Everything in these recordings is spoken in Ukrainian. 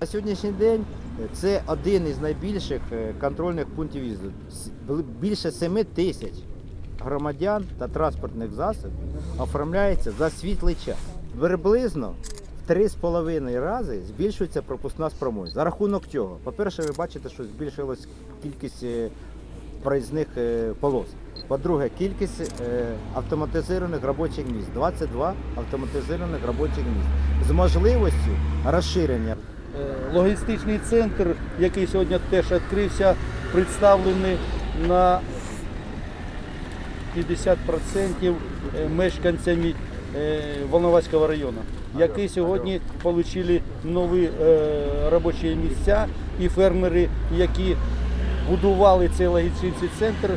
На сьогоднішній день це один із найбільших е, контрольних пунктів в'їзду. Більше 7 тисяч громадян та транспортних засобів оформляється за світлий час. Приблизно в 3,5 рази збільшується пропускна спроможність. За рахунок чого? По-перше, ви бачите, що збільшилась кількість е, проїзних е, полос. По-друге, кількість автоматизованих робочих місць 22 автоматизованих робочих місць з можливістю розширення Логістичний центр, який сьогодні теж відкрився, представлений на 50% мешканцями е, Волноваського району, які сьогодні отримали нові е, робочі місця і фермери, які будували цей логістичний центр,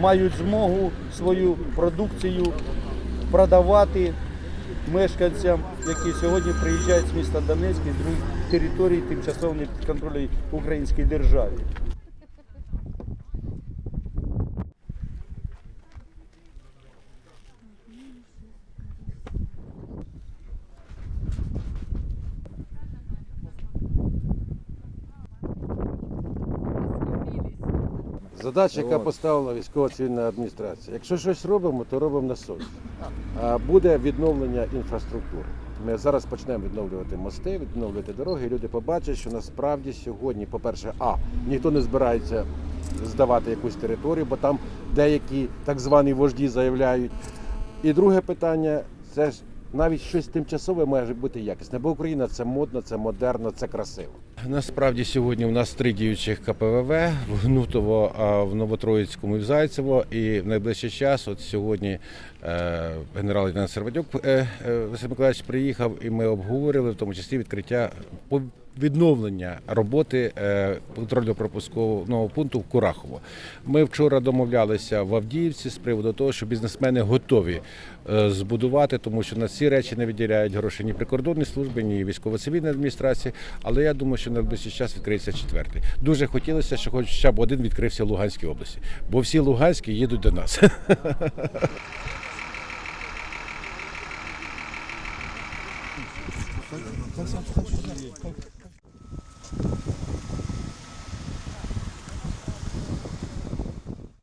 мають змогу свою продукцію продавати мешканцям, які сьогодні приїжджають з міста Донецьк і з других територій тимчасово не під контролем української держави. Задача, яка поставила військова цивільна адміністрація. Якщо щось робимо, то робимо на совість. А буде відновлення інфраструктури. Ми зараз почнемо відновлювати мости, відновлювати дороги. і Люди побачать, що насправді сьогодні, по-перше, а ніхто не збирається здавати якусь територію, бо там деякі так звані вожді заявляють. І друге питання це ж навіть щось тимчасове має бути якісне, бо Україна це модно, це модерно, це красиво. Насправді сьогодні у нас три діючих КПВВ в Гнутово, в Новотроїцькому і в Зайцево. І в найближчий час, от сьогодні е, генерал лейтенант Сервадюк е, е, Василь Миколаївич приїхав, і ми обговорили в тому числі відкриття відновлення роботи контрольно-пропускового пункту в Курахово. Ми вчора домовлялися в Авдіївці з приводу того, що бізнесмени готові збудувати, тому що на ці речі не виділяють гроші ні прикордонні служби, ні військово-цивільної адміністрації. Але я думаю, що на найближчий час відкриється четвертий. Дуже хотілося, щоб хоча б один відкрився в Луганській області, бо всі Луганські їдуть до нас.